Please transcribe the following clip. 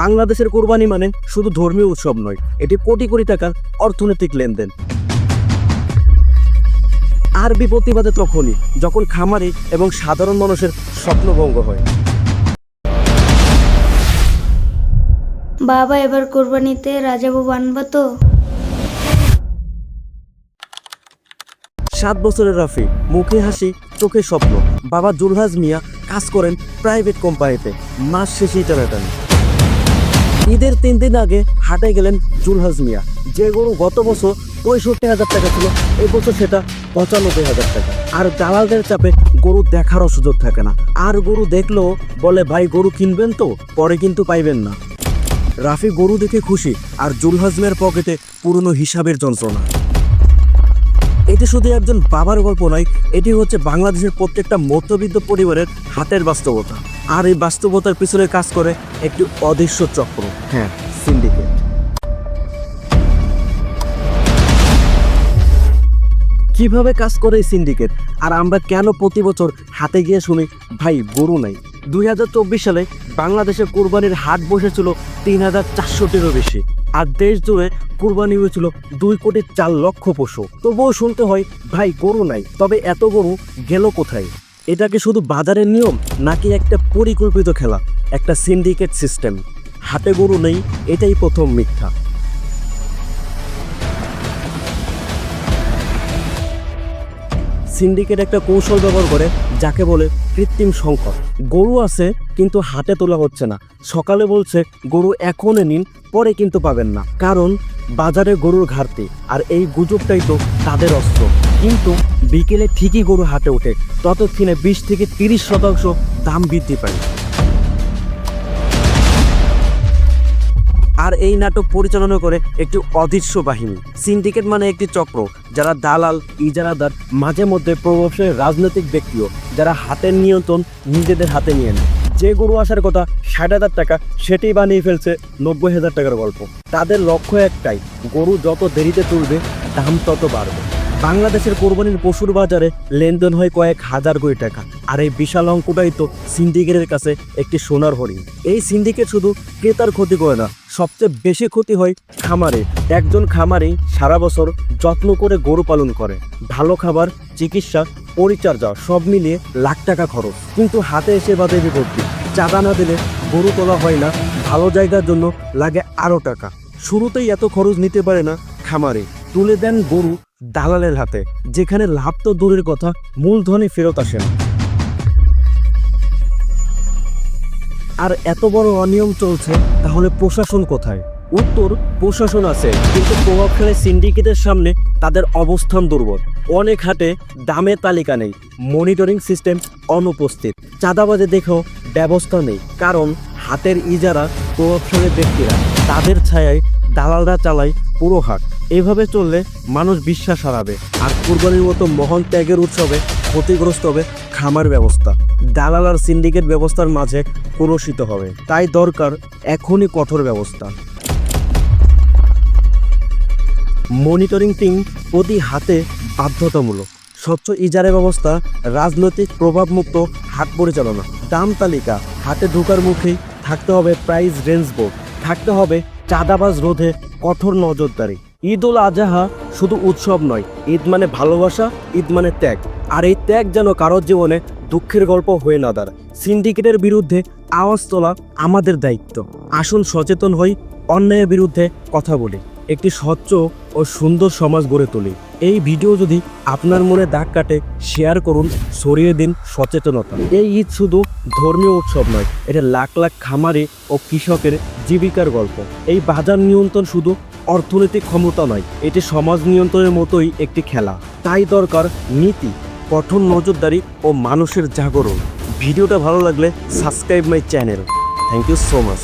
বাংলাদেশের কোরবানি মানে শুধু ধর্মীয় উৎসব নয় এটি কোটি কোটি টাকার অর্থনৈতিক লেনদেন। আর বিপত্তিবাদে তখনই যখন খামারি এবং সাধারণ মানুষের স্বপ্নভঙ্গ হয়। বাবা এবার কোরবানিতে রাজাবাবু আনব তো? সাত বছরের রাফি মুখে হাসি চোখে স্বপ্ন। বাবা জুলহাজ মিয়া কাজ করেন প্রাইভেট কোম্পানিতে মাস শেষেই টানাটানি। ঈদের তিন দিন আগে হাটে গেলেন জুলহাজ মিয়া। যে গরু গত বছর পঁয়ষট্টি হাজার টাকা ছিল, এই বছর সেটা পঁচানব্বই হাজার টাকা। আর দালালদের চাপে গরু দেখারও সুযোগ থাকে না। আর গরু দেখলেও বলে, ভাই, গরু কিনবেন তো, পরে কিন্তু পাইবেন না। রাফি গরু দেখে খুশি, আর জুলহাজ মিয়ার পকেটে পুরনো হিসাবের যন্ত্রণা। এটি শুধু একজন বাবার গল্প নয়, এটি হচ্ছে বাংলাদেশের প্রত্যেকটা মধ্যবিত্ত পরিবারের হাতের বাস্তবতা। আর এই বাস্তবতার পিছনে কাজ করে একটি অদৃশ্য চক্র। হ্যাঁ সিন্ডিকেট কীভাবে কাজ করে এই সিন্ডিকেট আর আমরা কেন প্রতি বছর হাতে গিয়ে শুনি ভাই গরু নাই। দুই হাজার চব্বিশ সালে বাংলাদেশে কোরবানির হাট বসেছিল তিন হাজার চারশোটিরও বেশি। আর দেশ জুড়ে কোরবানি হয়েছিল দুই কোটি চার লক্ষ পশু। তবুও শুনতে হয় ভাই গরু নাই। তবে এত গরু গেল কোথায়? এটা কি শুধু বাজারের নিয়ম, নাকি একটা পরিকল্পিত খেলা, একটা সিন্ডিকেট সিস্টেম হাতে গরু নেই, এটাই প্রথম মিথ্যা। সিন্ডিকেট একটা কৌশল ব্যবহার করে, যাকে বলে কৃত্রিম সংকট। গরু আছে, কিন্তু হাতে তোলা হচ্ছে না। সকালে বলছে, গরু এখনই নিন, পরে কিন্তু পাবেন না। কারণ, বাজারে গরুর ঘাটতি, আর এই গুজবটাই তো তাদের অস্ত্র। কিন্তু বিকেলে ঠিকই গরু হাটে ওঠে, ততক্ষণে বিশ থেকে তিরিশ শতাংশ দাম বৃদ্ধি পায়। আর এই নাটক পরিচালনা করে একটি অদৃশ্য বাহিনী। সিন্ডিকেট মানে একটি চক্র, যারা দালাল, ইজারাদার, মাঝে মধ্যে প্রভাবশালী রাজনৈতিক ব্যক্তিও, যারা হাতের নিয়ন্ত্রণ নিজেদের হাতে নিয়ে নেয়। যে গরু আসার কথা ষাট হাজার টাকা সেটি বানিয়ে ফেলছে নব্বই হাজার টাকার গল্প। তাদের লক্ষ্য একটাই, গরু যত দেরিতে তুলবে, দাম তত বাড়বে। বাংলাদেশের কোরবানির পশুর বাজারে লেনদেন হয় কয়েক হাজার কোটি টাকা। আর এই বিশাল অঙ্কটাই তো সিন্ডিকেটের কাছে একটি সোনার হরিণ। এই সিন্ডিকেট শুধু ক্রেতার ক্ষতি করে না, সবচেয়ে বেশি ক্ষতি হয় খামারে। একজন খামারেই সারা বছর যত্ন করে গরু পালন করে, ভালো খাবার, চিকিৎসা, পরিচর্যা, সব মিলিয়ে লাখ টাকা খরচ। কিন্তু হাতে এসে বাদে বিপত্তি। চাঁদা না দিলে গরু তোলা হয় না, ভালো জায়গার জন্য লাগে আরও টাকা। শুরুতেই এত খরচ নিতে পারে না খামারে। তুলে দেন গরু দালালের হাতে, যেখানে লাভ তো দূরের কথা মূলধনে ফেরত আসে না। আর এত বড় অনিয়ম চলছে, তাহলে প্রশাসন কোথায়? উত্তর, প্রশাসন আছে, কিন্তু প্রভাবশালী সিন্ডিকেটের সামনে তাদের অবস্থান দুর্বল। অনেক হাটে দামের তালিকা নেই, মনিটরিং সিস্টেম অনুপস্থিত। চাঁদাবাজে দেখেও ব্যবস্থা নেই, কারণ হাতের ইজারা প্রভাবশালী ব্যক্তিরা, তাদের ছায়ায় দালালরা চালায় পুরো হাট। এভাবে চললে মানুষ বিশ্বাস হারাবে। আর কুরবানির মতো মহান ত্যাগের উৎসবে, ক্ষতিগ্রস্ত হবে খামার ব্যবস্থা। দালাল আর সিন্ডিকেট ব্যবস্থার মাঝে কলুষিত হবে। তাই দরকার এখনই কঠোর ব্যবস্থা। মনিটরিং টিম প্রতি হাতে বাধ্যতামূলক। স্বচ্ছ ইজারা ব্যবস্থা, রাজনৈতিক প্রভাবমুক্ত হাট পরিচালনা। দাম তালিকা, হাটে ঢোকার মুখেই থাকতে হবে প্রাইস রেঞ্জ বোর্ড থাকতে হবে চাঁদাবাজ রোধে কঠোর নজরদারি। ঈদ উল আজহা শুধু উৎসব নয়, ঈদ মানে ভালোবাসা, ঈদ মানে ত্যাগ। আর এই ত্যাগ যেন কারোর জীবনে দুঃখের গল্প হয়ে না দাঁড়ায়। সিন্ডিকেটের বিরুদ্ধে আওয়াজ তোলা আমাদের দায়িত্ব। আসুন সচেতন হই, অন্যায়ের বিরুদ্ধে কথা বলি, একটি স্বচ্ছ ও সুন্দর সমাজ গড়ে তুলি। এই ভিডিও যদি আপনার মনে দাগ কাটে, শেয়ার করুন, ছড়িয়ে দিন সচেতনতা। এই ঈদ শুধু ধর্মীয় উৎসব নয়, এটা লাখ লাখ খামারি ও কৃষকের জীবিকার গল্প। এই বাজার নিয়ন্ত্রণ শুধু অর্থনৈতিক ক্ষমতা নয়, এটি সমাজ নিয়ন্ত্রণের মতোই একটি খেলা। তাই দরকার নীতি, কঠোর নজরদারি ও মানুষের জাগরণ। ভিডিওটা ভালো লাগলে subscribe my channel. Thank you so much